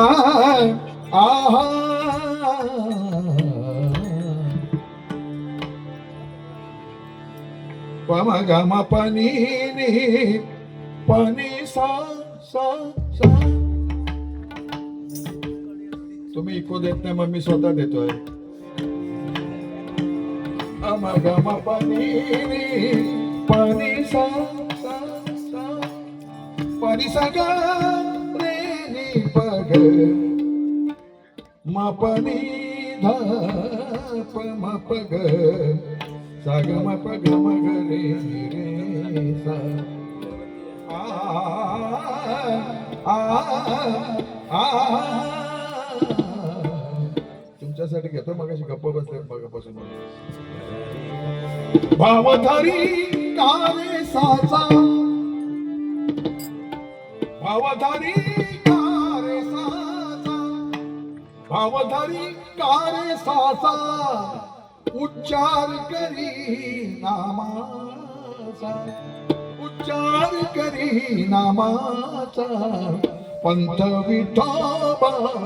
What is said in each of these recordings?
आहा पम गम पनी नि पनी सा सा सा तुम्ही इको देत नाही मग मी स्वतः देतोय अम गम पनी नि पनी सा सा सा पनी सा ग रे नि प ग म ध प म प ग. सा ग म प ग म ग रे रे सा. आ आ आ तुमच्यासाठी घेतो मग अशी गप्प बसले मगापासून भावधारी कारे साचा? भावधारी भावधारी कारे सासा उच्चार करी नामाचा. उच्चार करी नामाचा पंथ विठोबाचा.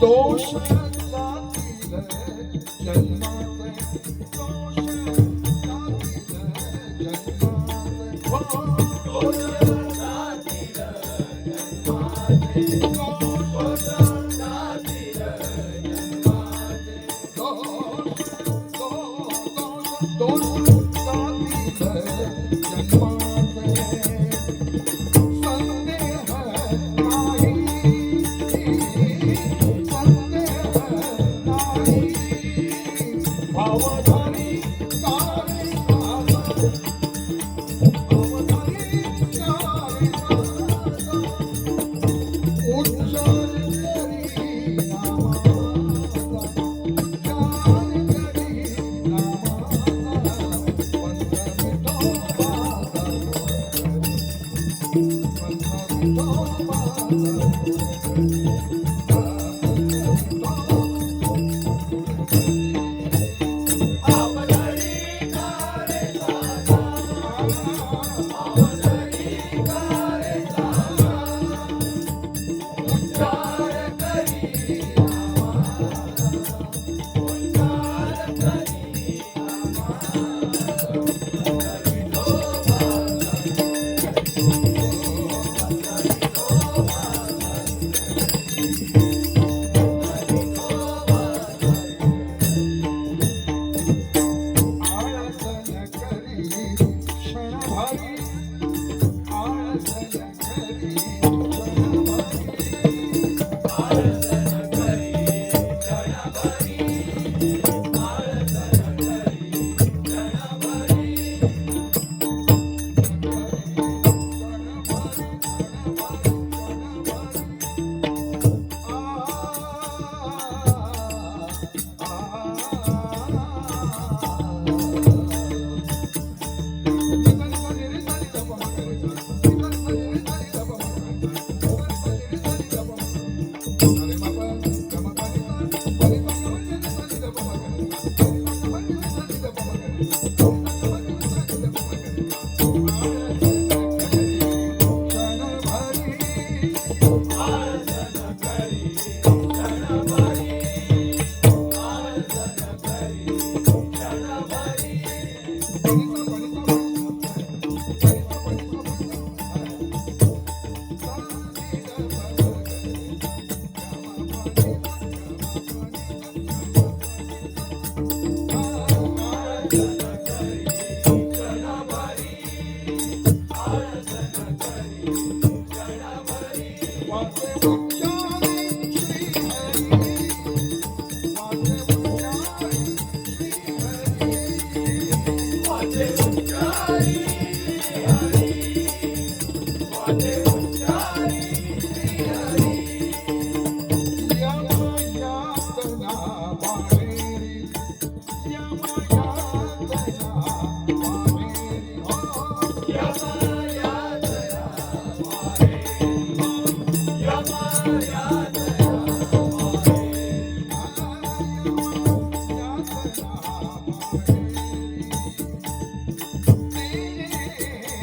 Dois. Oh.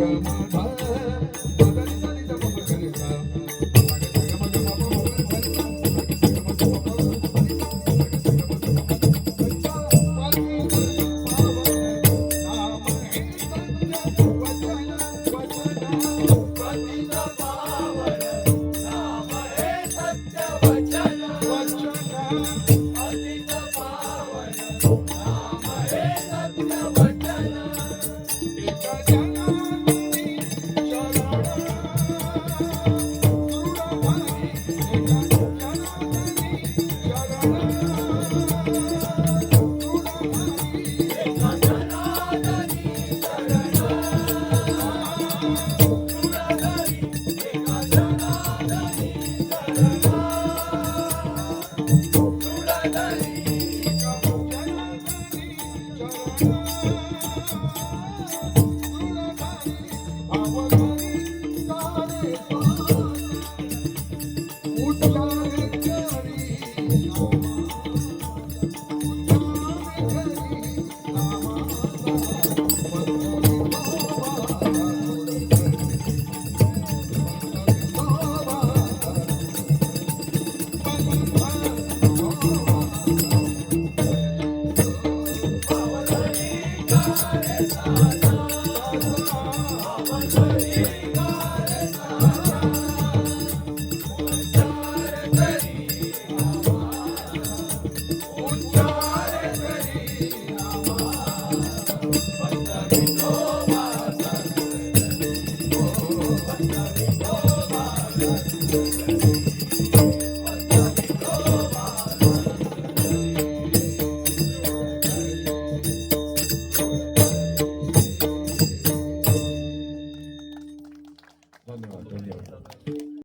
Rama